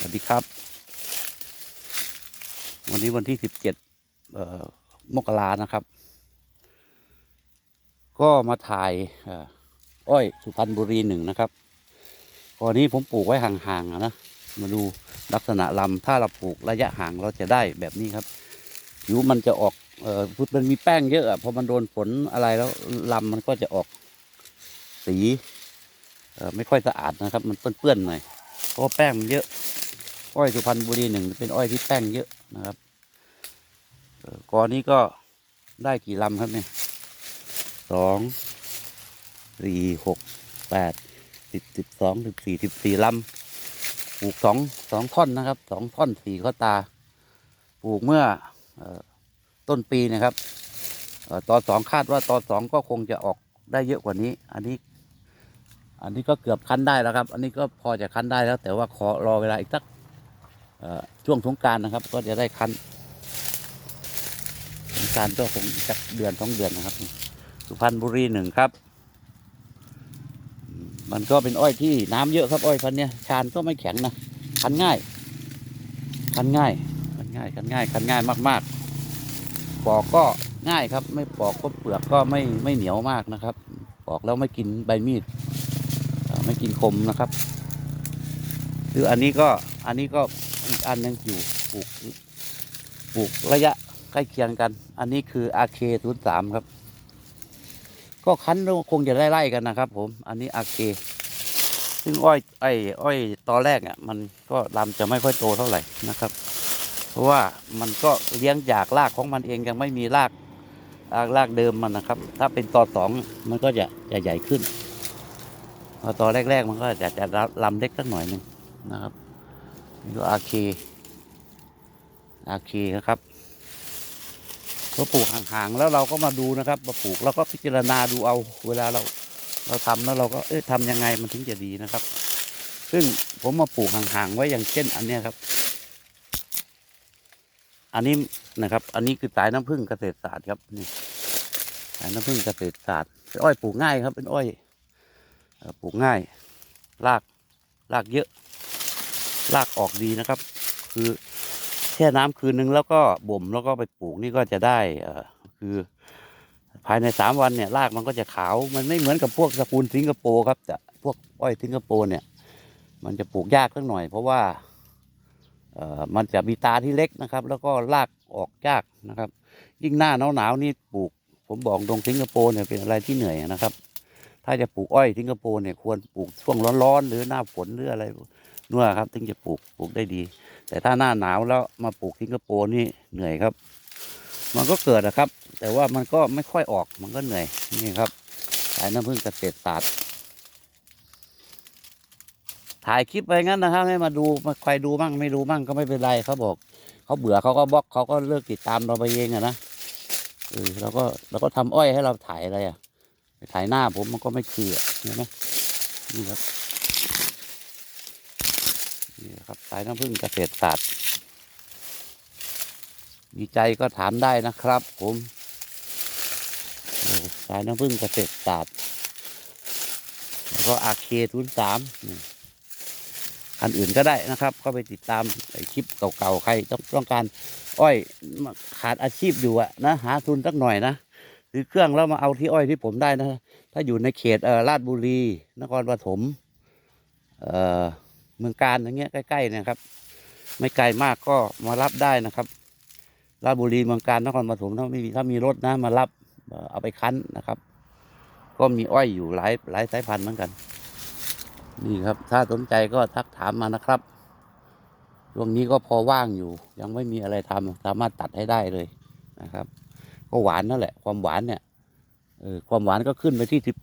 สวัสดีครับ วันนี้วันที่สิบเจ็ดมกรานะครับ ก็มาถ่ายอ้อยสุพรรณบุรีหนึ่งนะครับก่อนนี้ผมปลูกไว้ห่างๆนะ มาดูลักษณะลำถ้าเราปลูกระยะห่างเราจะได้แบบนี้ครับผิวมันจะออกเอ่อมันมีแป้งเยอะอะพอมันโดนฝนอะไรแล้วลำมันก็จะออกสีไม่ค่อยสะอาดนะครับ มันเปื้อนๆหน่อยเพราะว่าแป้งมันเยอะ อ้อยสุพรรณบุรีหนึ่งเป็นอ้อยที่แป้งเยอะนะครับเอ่อกอนี้ก็ได้กี่ลำครับเนี่ยสองสี่หกแปดสิบสิบสองสิบสี่สิบสี่ลำปลูกสองสองท่อนนะครับสองท่อนสี่ข้อตา ปลูกเมื่ออต้นปีนะครับออตอนสองคาดว่าตอนสองก็คงจะออกได้เยอะกว่านี้ อันนี้ อันนี้ก็เกือบคั้นได้แล้วครับ อันนี้ก็พอจะคั้นได้แล้ว แต่ว่าขอรอเวลาอีกสัก ช่วงสงการนะครับ ก็จะได้คั้นสงการก็คงอีกสักเดือนสองเดือนนะครับ สุพรรณบุรีหนึ่งครับ มันก็เป็นอ้อยที่น้ำเยอะครับอ้อยพันธุ์เนี้ยชานก็ไม่แข็งนะคั้นง่ายคั้นง่ายคั้นง่ายคั้นง่ายคั้นง่ายมากๆปอกก็ง่ายครับ ไม่ปอกก็เปลือกก็ไม่ไม่เหนียวมากนะครับ ปอกแล้วไม่กินใบมีดไม่กินคมนะครับ คืออันนี้ก็อันนี้ก็อีกอันหนึงอยู่ปลูกปลูกระยะใกล้เคียงกัน อันนี้คืออาเคศูนย์สามครับ ก็คั้นคงจะไล่ๆกันนะครับ ผม อันนี้อาเคซึ่งอ้อยไอ้อ้อยตอนแรกอะมันก็ลำจะไม่ค่อยโตเท่าไหร่นะครับ เพราะว่ามันก็เลี้ยงจากรากของมันเองยังไม่มีรากรากรากเดิมมันนะครับ ถ้าเป็นตอสองมันก็จะจะใหญ่ขึ้นพอตอนแรก ๆ มันก็จะจะลำเล็กสักหน่อยหนึง นะครับนี่ก็อาเคอาเคนะครับก็ปลูกห่างๆแล้วเราก็มาดูนะครับมาปลูกแล้วก็พิจารณาดูเอาเวลาเราเราทำแล้วเราก็เอ๊ะทำยังไงมันถึงจะดีนะครับ ซึ่งผมมาปลูกห่างๆไว้อย่างเช่น อันเนี้ยครับ อันนี้นะครับ อันนี้คือสายน้ำผึ้งเกษตรศาสตร์ครับนี่สายน้ำผึ้งเกษตรศาสตร์เป็นอ้อยปลูกง่ายครับ เป็นอ้อยปลูกง่าย รากรากเยอะ รากออกดีนะครับ คือแช่น้ำคืนนึงแล้วก็บ่มแล้วก็ไปปลูกนี่ก็จะได้เออคือ ภายในสามวันเนี่ยรากมันก็จะขาว มันไม่เหมือนกับพวกสกุลสิงคโปร์ครับแต่พวกอ้อยสิงคโปร์เนี่ย มันจะปลูกยากสักหน่อย เพราะว่าเออมันจะมีตาที่เล็กนะครับ แล้วก็รากออกยากนะครับ ยิ่งหน้าหนาวหนาวๆนี่ปลูก ผมบอกตรงสิงคโปร์เนี่ยเป็นอะไรที่เหนื่อยนะครับถ้าจะปลูกอ้อยสิงคโปร์เนี่ยควรปลูกช่วงร้อนๆ หรือหน้าฝนหรืออะไร นู่นครับถึงจะปลูกปลูกได้ดี แต่ถ้าหน้าหนาวแล้วมาปลูกสิงคโปร์นี่เหนื่อยครับ มันก็เกิดนะครับ แต่ว่ามันก็ไม่ค่อยออกมันก็เหนื่อยนี่ครับสายน้ำผึ้งเกษตรศาสตร์ถ่ายคลิปไปงั้นนะครับ ให้มาดูมาใครดูมั่งไม่ดูมั่งก็ไม่เป็นไรเขาบอกเขาเบื่อเขาก็บล็อกเขาก็เลิกติดตามเราไปเองอะนะเออเราก็เราก็ทำอ้อยให้เราถ่ายอะไรอะถ่ายหน้าผมมันก็ไม่คืออะเห็นไหมนี่ครับ นี่ครับสายน้ำผึ้งเกษตรศาสตร์มีใจก็ถามได้นะครับ ผมสายน้ำผึ้งเกษตรศาสตร์แล้วก็อาเคทุนสามอันอื่นก็ได้นะครับเข้าไปติดตามไอคลิปเก่าๆใครต้องต้องการ อ้อยขาดอาชีพอยู่อะนะหาทุนสักหน่อยนะซื้อเครื่องแล้วมาเอาที่อ้อยที่ผมได้นะ ถ้าอยู่ในเขตเอ่อลาดบุรี นครปฐมเอ่อ เมืองการอย่างเงี้ยใกล้ๆนะครับ ไม่ไกลมากก็มารับได้นะครับราชบุรีเมืองการนครปฐมถ้าไม่มีถ้ามีรถนะมารับเอาไปคั้นนะครับ ก็มีอ้อยอยู่หลายหลายสายพันธุ์เหมือนกัน นี่ครับ ถ้าสนใจก็ทักถามมานะครับช่วงนี้ก็พอว่างอยู่ ยังไม่มีอะไรทำสามารถตัดให้ได้เลยนะครับ ก็หวานนั่นแหละ ความหวานเนี่ยเออความหวานก็ขึ้นไปที่สิบ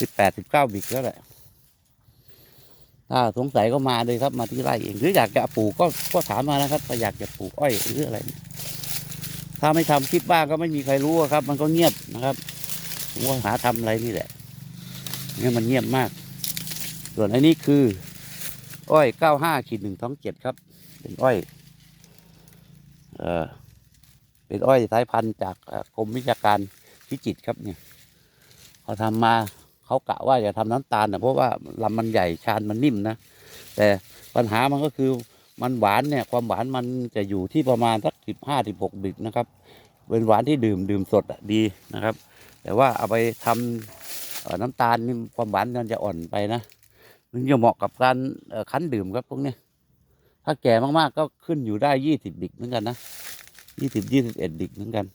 สิบแปดสิบเก้าบิกแล้วแหละ ถ้าสงสัยก็มาเลยครับมาที่ไร่เองหรืออยากจะปลูกก็ก็ถามมานะครับถ้าอยากจะปลูกอ้อยหรืออะไร ถ้าไม่ทำคลิปบ้างก็ไม่มีใครรู้ครับ มันก็เงียบนะครับผมว่าหาทำอะไรนี่แหละเนี่ยมันเงียบมาก ส่วนอันนี้คือ อ้อยเก้าห้าขีดหนึ่งท้องเจ็ดครับ เป็นอ้อยเอ่อเป็นอ้อยสายพันธุ์จากกรมวิชาการพิจิตรครับเนี่ยพอทำมา เขากะว่าจะทำน้ำตาลนะเพราะว่าลำมันใหญ่ชานมันนิ่มนะ แต่ปัญหามันก็คือมันหวานเนี่ยความหวานมันจะอยู่ที่ประมาณสักสิบห้าสิบหกบิกนะครับ เป็นหวานที่ดื่มดื่มสดอะดีนะครับ แต่ว่าเอาไปทำเอ่อน้ำตาลนี่ความหวานมันจะอ่อนไปนะมันจะเหมาะกับการคั้นดื่มครับพวกนี้ถ้าแก่มากๆก็ขึ้นอยู่ได้ยี่สิบบิกเหมือนกันนะยี่สิบยี่สิบเอ็ดบิกเหมือนกัน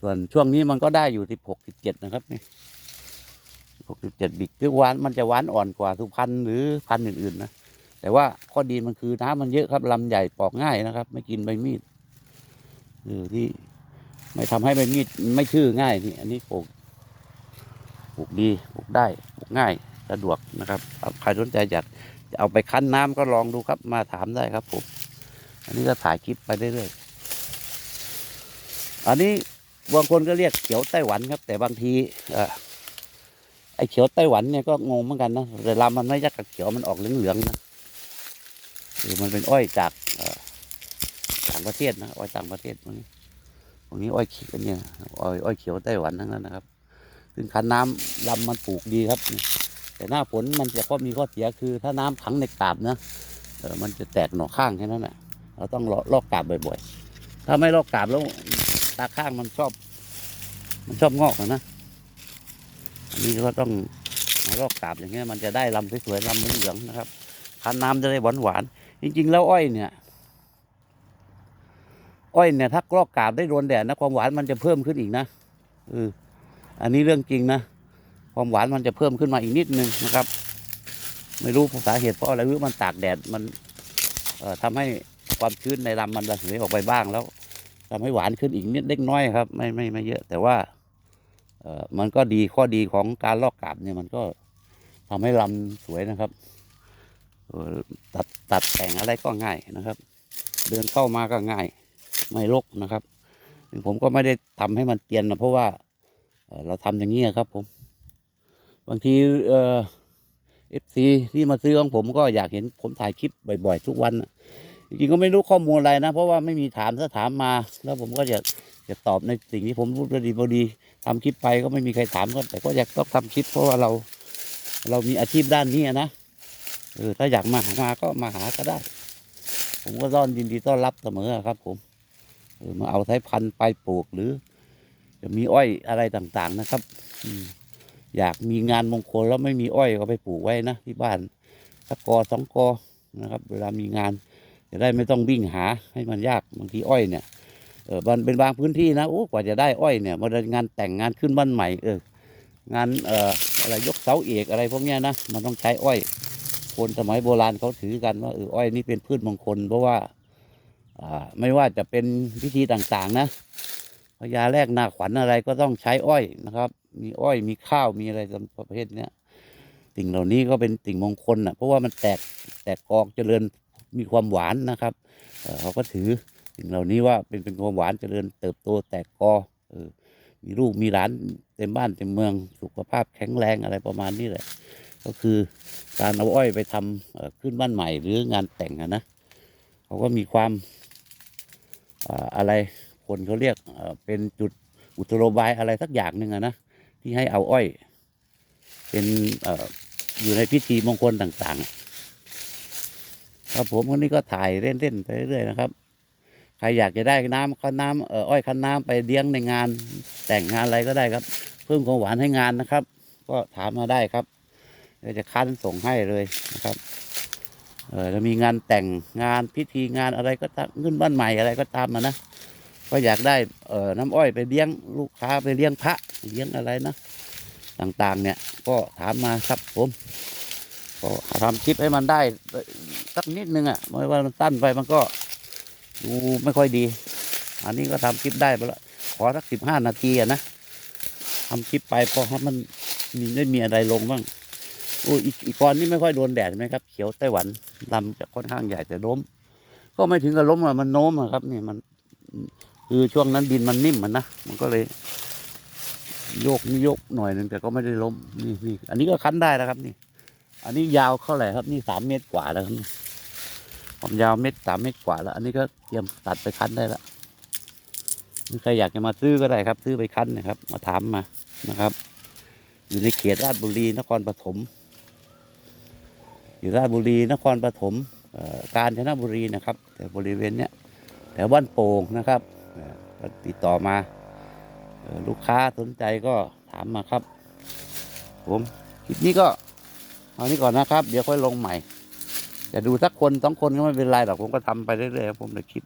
ส่วนช่วงนี้มันก็ได้อยู่สิบหกสิบเจ็ดนะครับนี่ หกสิบเจ็ดบิกคือหวานมันจะหวานอ่อนกว่าสุพรรณหรือพันธุ์อื่นๆนะแต่ว่าข้อดีมันคือน้ำมันเยอะครับลำใหญ่ปอกง่ายนะครับ ไม่กินใบมีดเออที่ไม่ทำให้ใบมีดไม่ชื่อง่ายนี่อันนี้ปลูกปลูกดีปลูกได้ปลูกง่ายสะดวกนะครับใครสนใจอยากจะเอาไปคั้นน้ำก็ลองดูครับมาถามได้ครับผมอันนี้ก็ถ่ายคลิปไปเรื่อยๆอันนี้บางคนก็เรียกเขียวไต้หวันครับ แต่บางที เอ่อไอ้เขียวไต้หวันเนี่ยก็งงเหมือนกันนะแต่ลำมันไม่ยักกับเขียวมันออกเหลืองๆนะคือมันเป็นอ้อยจากต่างประเทศนะอ้อยต่างประเทศพวกนี้ตรงนี้อ้อยเขียวเนี่ยอ้อยอ้อยเขียวไต้หวันทั้งนั้นนะครับ ซึ่งคันน้ำลำมันปลูกดีครับ แต่หน้าฝนมันจะก็มีข้อเสียคือถ้าน้ำขังในกาบนะเออมันจะแตกหน่อข้างแค่นั้นแหละเราต้องลอกลอกกาบบ่อยๆ ถ้าไม่ลอกกาบแล้วตาข้างมันชอบ มันชอบงอกนะ อันนี้ก็ต้องลอกกาบอย่างเงี้ยมันจะได้ลำสวยๆลำเหลืองๆนะครับคันน้ำจะได้หวานๆจริง ๆ แล้วอ้อยเนี่ย อ้อยเนี่ยถ้ากรอกกาบได้โดนแดดนะความหวานมันจะเพิ่มขึ้นอีกนะเอออันนี้เรื่องจริงนะความหวานมันจะเพิ่มขึ้นมาอีกนิดนึงนะครับ ไม่รู้สาเหตุเพราะอะไรหรือมันตากแดดมัน เอ่อทำให้ความชื้นในลำมันระเหยออกไปบ้างแล้วทำให้หวานขึ้นอีกนิดเล็กน้อยครับ ไม่ไม่ไม่เยอะแต่ว่า เอ่อมันก็ดีข้อดีของการลอกกาบเนี่ยมันก็ทำให้ลำสวยนะครับตัดตัดแต่งอะไรก็ง่ายนะครับ เดินเข้ามาก็ง่าย ไม่รกนะครับผมก็ไม่ได้ทำให้มันเตียนนะเพราะว่าเราทำอย่างนี้ครับ ผม บางทีเอฟซีที่มาซื้อของผมก็อยากเห็นผมถ่ายคลิปบ่อย ๆ ทุกวันจริงๆก็ไม่รู้ข้อมูลอะไรนะ เพราะว่าไม่มีถามถ้าถามมา แล้วผมก็จะจะตอบในสิ่งที่ผมพูดพอดีพอดี ทำคลิปไปก็ไม่มีใครถามก็แต่ก็อยากต้องทำคลิปเพราะว่าเรา เรามีอาชีพด้านนี้นะเออถ้าอยากมาหามาก็มาหาก็ได้ ผมก็ต้อนยินดีต้อนรับเสมอครับ ผมเออมาเอาสายพันธุ์ไปปลูกหรือ จะมีอ้อยอะไรต่างๆนะครับ อืมอยากมีงานมงคลแล้วไม่มีอ้อยก็ไปปลูกไว้นะที่บ้านสักกอสองกอนะครับ เวลามีงานจะได้ไม่ต้องวิ่งหาให้มันยากบางทีอ้อยเนี่ย เออมันเป็นบางพื้นที่นะโอ้กว่าจะได้อ้อยเนี่ยมาเดินงานแต่งงานขึ้นบ้านใหม่เอองานเอ่ออะไรยกเสาเอกอะไรพวกเนี้ยนะมันต้องใช้อ้อย คนสมัยโบราณเขาถือกันว่าเอออ้อยนี่เป็นพืชมงคล เพราะว่าอ่าไม่ว่าจะเป็นพิธีต่างๆนะพญาแรกนาขวัญอะไรก็ต้องใช้อ้อยนะครับ มีอ้อยมีข้าวมีอะไรประเภทเนี้ยสิ่งเหล่านี้ก็เป็นสิ่งมงคลนะเพราะว่ามันแตกแตกกอกเจริญมีความหวานนะครับเเขาก็ถือ สิ่งเหล่านี้ว่าเป็นเป็นความหวานเจริญเติบโตแตกกอเออมีลูกมีหลานเต็มบ้านเต็มเมืองสุขภาพแข็งแรงอะไรประมาณนี้แหละ ก็คือการเอาอ้อยไปทำขึ้นบ้านใหม่หรืองานแต่งนะเขาก็มีความอะไรคนเขาเรียกเป็นจุดอุตโรบายอะไรสักอย่างหนึ่งนะที่ให้เอาอ้อย เป็นออยู่ในพิธีมงคลต่างๆ ครับผมวันนี้ก็ถ่ายเล่นๆไปเรื่อยๆนะครับ ครอยากจะได้น้ำคั้นน้ำเอ่ออ้อยคั้นน้ำไปเลี้ยงในงาน แต่งงานอะไรก็ได้ครับเพิ่มความหวานให้งานนะครับ ก็ถามมาได้ครับเดี๋ยวจะคั้นส่งให้เลยนะครับเออแล้วมีงานแต่งงานพิธีงานอะไรก็ตามขึ้นบ้านใหม่อะไรก็ตามมานะก็อยากได้เออน้ำอ้อยไปเลี้ยงลูกค้าไปเลี้ยงพระเลี้ยงอะไรนะต่างๆ เนี่ยก็ถามมาครับผมก็ทำคลิปให้มันได้สักนิดนึงอะไม่ว่ามันสั้นไปมันก็ ดูไม่ค่อยดี อันนี้ก็ทำคลิปได้ไปแล้วขอสักสิบห้านาทีอะนะทำคลิปไปพอมันมีได้มีอะไรลงบ้างโอ้ยอีกอีกอนนี่ไม่ค่อยโดนแดดใช่ไหมครับเขียวไต้หวันลำจะค่อนข้างใหญ่แต่ล้ม ก็ไม่ถึงกับล้มอะมันโน้มอะครับนี่มัน คือช่วงนั้นดินมันนิ่มมันนะมันก็เลยโยกนี่โยกหน่อยหนึ่งแต่ก็ไม่ได้ล้มนี่นี่อันนี้ก็คั้นได้แล้วครับ นี่ อันนี้ยาวเท่าไหร่ครับ นี่สามเมตรกว่าแล้วครับ ผมยาวเม็ดสามเม็ดกว่าแล้ว อันนี้ก็เตรียมตัดไปคั้นได้แล้วใครอยากจะมาซื้อก็ได้ครับ ซื้อไปคั้นนะครับ มาถามมานะครับ อยู่ในเขตราชบุรีนครปฐมอยู่ราชบุรีนครปฐมกาญจนบุรีนะครับ แต่บริเวณเนี้ยแถวบ้านโป่งนะครับติดต่อมาลูกค้าสนใจก็ถามมาครับ ผมคลิปนี้ก็เอานี้ก่อนนะครับ เดี๋ยวค่อยลงใหม่ จะดูสักคนสองคนก็ไม่เป็นไรหรอกผมก็ทำไปเรื่อยๆผมในคลิป